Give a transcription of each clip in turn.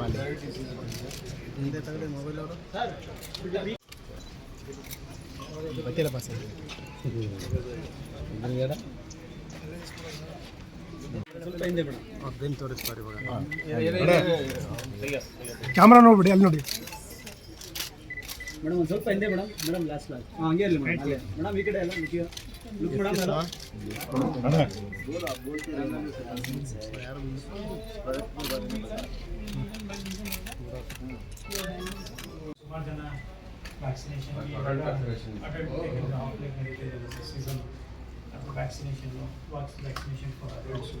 ಅಲ್ಲಿ ಹಿಂದೆ ತಗಡೆ ಮೊಬೈಲ್ ಅವರು ಗೊತ್ತಿಲ್ಲ ಬಸ್ ಅದೇನು ತೋರಿಸ್ತಾರೆ ಇವಾಗ ಕ್ಯಾಮ್ರಾ ನೋಡ್ಬಿಡಿ ಅಲ್ಲಿ ನೋಡಿ. ಮೇಡಮ್ ಒಂದು ಸ್ವಲ್ಪ ಹಿಂದೆ ಮೇಡಮ್. ಮೇಡಮ್ ಲಾಸ್ಟ್ ಲಾಸ್ಟ್ ಹಾಂ ಹಂಗೆ ಇರಲಿ ಮೇಡಮ್ ಅಲ್ಲೇ ಮೇಡಮ್ ಈ ಕಡೆ ಎಲ್ಲ ನಿಂತ್ಕೊ. ಲುಕ್ ಮೇಡಮ್ ಎಲ್ಲ? ಸುಮಾರು ಜನ ವ್ಯಾಕ್ಸಿನೇಷನ್ ಅಟೆಂಡ್ ಔಟ್ಲೆಟ್ ನಡೀತಿದೆ ಸೀಸನ್ ಅಥವಾ vaccination vax vaccination for adults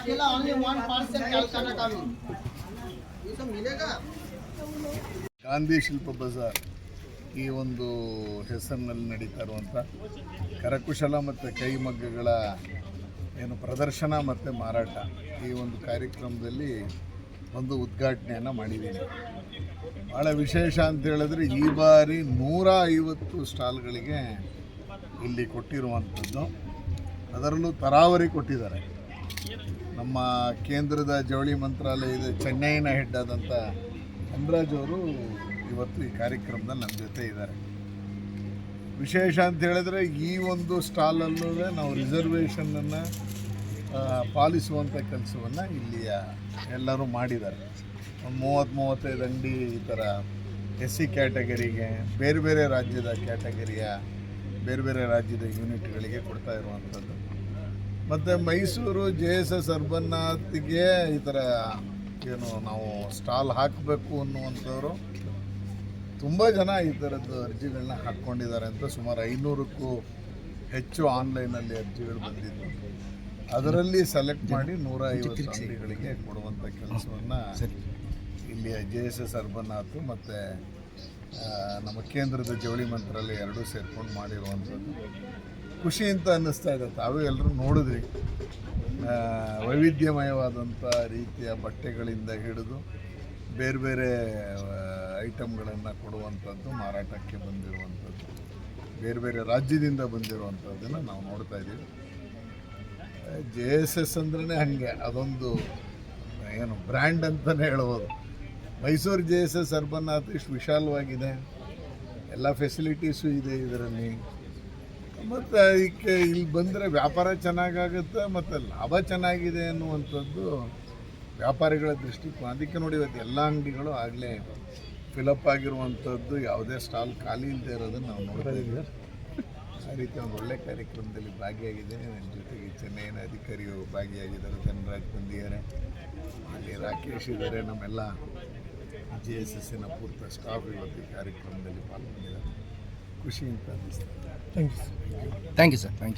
अकेला ओनली वन पार्सल कलकत्ता का भी ये सब मिलेगा ಗಾಂಧಿ ಶಿಲ್ಪ ಬಜಾರ್ ಈ ಒಂದು ಹೆಸರಿನಲ್ಲಿ ನಡೀತಾ ಇರುವಂಥ ಕರಕುಶಲ ಮತ್ತು ಕೈಮಗ್ಗಗಳ ಏನು ಪ್ರದರ್ಶನ ಮತ್ತು ಮಾರಾಟ ಈ ಒಂದು ಕಾರ್ಯಕ್ರಮದಲ್ಲಿ ಒಂದು ಉದ್ಘಾಟನೆಯನ್ನು ಮಾಡಿದ್ದೀನಿ ಭಾಳ ವಿಶೇಷ ಅಂತ ಹೇಳಿದ್ರೆ ಈ ಬಾರಿ ನೂರ ಐವತ್ತು ಸ್ಟಾಲ್ಗಳಿಗೆ ಇಲ್ಲಿ ಕೊಟ್ಟಿರುವಂಥದ್ದು ಅದರಲ್ಲೂ ತರಾವರಿ ಕೊಟ್ಟಿದ್ದಾರೆ ನಮ್ಮ ಕೇಂದ್ರದ ಜವಳಿ ಮಂತ್ರಾಲಯದ ಚೆನ್ನೈನ ಹೆಡ್ ಆದಂಥ ಹೆಮ್ರಾಜ್ ಅವರು ಇವತ್ತು ಈ ಕಾರ್ಯಕ್ರಮದಲ್ಲಿ ನಮ್ಮ ಜೊತೆ ಇದ್ದಾರೆ. ವಿಶೇಷ ಅಂತ ಹೇಳಿದ್ರೆ ಈ ಒಂದು ಸ್ಟಾಲಲ್ಲೂ ನಾವು ರಿಸರ್ವೇಷನನ್ನು ಪಾಲಿಸುವಂಥ ಕೆಲಸವನ್ನು ಇಲ್ಲಿಯ ಎಲ್ಲರೂ ಮಾಡಿದ್ದಾರೆ. ಒಂದು ಮೂವತ್ತು ಮೂವತ್ತೈದು ಅಂಗಡಿ ಈ ಥರ ಎಸ್ ಸಿ ಕ್ಯಾಟಗರಿಗೆ, ಬೇರೆ ಬೇರೆ ರಾಜ್ಯದ ಕ್ಯಾಟಗರಿಯ ಬೇರೆ ಬೇರೆ ರಾಜ್ಯದ ಯೂನಿಟ್ಗಳಿಗೆ ಕೊಡ್ತಾ ಇರುವಂಥದ್ದು ಮತ್ತು ಮೈಸೂರು ಜೆ ಎಸ್ ಎಸ್ ಅರ್ಬನ್ನಾಥ್ಗೆ ಈ ಥರ ಏನು ನಾವು ಸ್ಟಾಲ್ ಹಾಕಬೇಕು ಅನ್ನುವಂಥವ್ರು ತುಂಬ ಜನ ಈ ಥರದ್ದು ಅರ್ಜಿಗಳನ್ನ ಹಾಕ್ಕೊಂಡಿದ್ದಾರೆ ಅಂತ ಸುಮಾರು ಐನೂರಕ್ಕೂ ಹೆಚ್ಚು ಆನ್ಲೈನಲ್ಲಿ ಅರ್ಜಿಗಳು ಬಂದಿದ್ದು. ಅದರಲ್ಲಿ ಸೆಲೆಕ್ಟ್ ಮಾಡಿ ನೂರ ಐವತ್ತು ಅಂಗಡಿಗಳಿಗೆ ಕೊಡುವಂಥ ಕೆಲಸವನ್ನು ಇಲ್ಲಿಯ ಜೆ ಎಸ್ ಎಸ್ ಅರ್ಬನ್ನಾಥ್ ಮತ್ತು ನಮ್ಮ ಕೇಂದ್ರದ ಜವಳಿ ಮಂತ್ರಾಲಯ ಎರಡೂ ಸೇರ್ಕೊಂಡು ಮಾಡಿರುವಂಥದ್ದು. ಖುಷಿ ಅಂತ ಅನ್ನಿಸ್ತಾ ಇದೆ ತಾವೇ ಎಲ್ಲರೂ ನೋಡಿದ್ರಿ. ವೈವಿಧ್ಯಮಯವಾದಂಥ ರೀತಿಯ ಬಟ್ಟೆಗಳಿಂದ ಹಿಡಿದು ಬೇರೆ ಬೇರೆ ಐಟಮ್ಗಳನ್ನು ಕೊಡುವಂಥದ್ದು, ಮಾರಾಟಕ್ಕೆ ಬಂದಿರುವಂಥದ್ದು, ಬೇರೆ ಬೇರೆ ರಾಜ್ಯದಿಂದ ಬಂದಿರುವಂಥದ್ದನ್ನು ನಾವು ನೋಡ್ತಾ ಇದ್ದೀವಿ. ಜೆ ಎಸ್ ಎಸ್ ಅಂದ್ರೆ ಹಾಗೆ. ಅದೊಂದು, ಏನು, ಬ್ರ್ಯಾಂಡ್ ಅಂತಲೇ ಹೇಳ್ಬೋದು. ಮೈಸೂರು ಜೆ ಎಸ್ ಎಸ್ ಅರ್ಬನ್ನಾಥ್ ಇಷ್ಟು ವಿಶಾಲವಾಗಿದೆ. ಎಲ್ಲ ಫೆಸಿಲಿಟೀಸು ಇದೆ ಇದರಲ್ಲಿ. ಮತ್ತು ಇದಕ್ಕೆ ಇಲ್ಲಿ ಬಂದರೆ ವ್ಯಾಪಾರ ಚೆನ್ನಾಗಾಗುತ್ತೆ ಮತ್ತು ಲಾಭ ಚೆನ್ನಾಗಿದೆ ಅನ್ನುವಂಥದ್ದು ವ್ಯಾಪಾರಿಗಳ ದೃಷ್ಟಿಕೋನ. ಅದಕ್ಕೆ ನೋಡಿ ಇವತ್ತು ಎಲ್ಲ ಅಂಗಡಿಗಳು ಆಗಲೇ ಫಿಲಪ್ ಆಗಿರುವಂಥದ್ದು ಯಾವುದೇ ಸ್ಟಾಲ್ ಖಾಲಿ ಇಲ್ಲದೆ ಇರೋದನ್ನು ನಾವು ನೋಡ್ತಾ ಇದ್ದೀವಿ. ಆ ರೀತಿ ಒಂದು ಒಳ್ಳೆ ಕಾರ್ಯಕ್ರಮದಲ್ಲಿ ಭಾಗಿಯಾಗಿದ್ದೇನೆ ನನ್ನ ಜೊತೆಗೆ ಚೆನ್ನೈನ ಅಧಿಕಾರಿಯು ಭಾಗಿಯಾಗಿದ್ದಾರೆ. ಧನರಾಜ್ ಬಂದಿದ್ದಾರೆ. ಅಲ್ಲಿ ರಾಕೇಶ್ ಇದ್ದಾರೆ. ನಮ್ಮೆಲ್ಲ ಜಿ ಎಸ್ ಎಸ್ಸಿನ ಪೂರ್ತ ಸ್ಟಾಫ್ ಇವತ್ತು ಈ ಕಾರ್ಯಕ್ರಮದಲ್ಲಿ ಪಾಲ್ಗೊಂಡಿದ್ದಾರೆ. ಖುಷಿ ಅಂತ ಅನ್ನಿಸ್ತದೆ thank you thank you sir thank you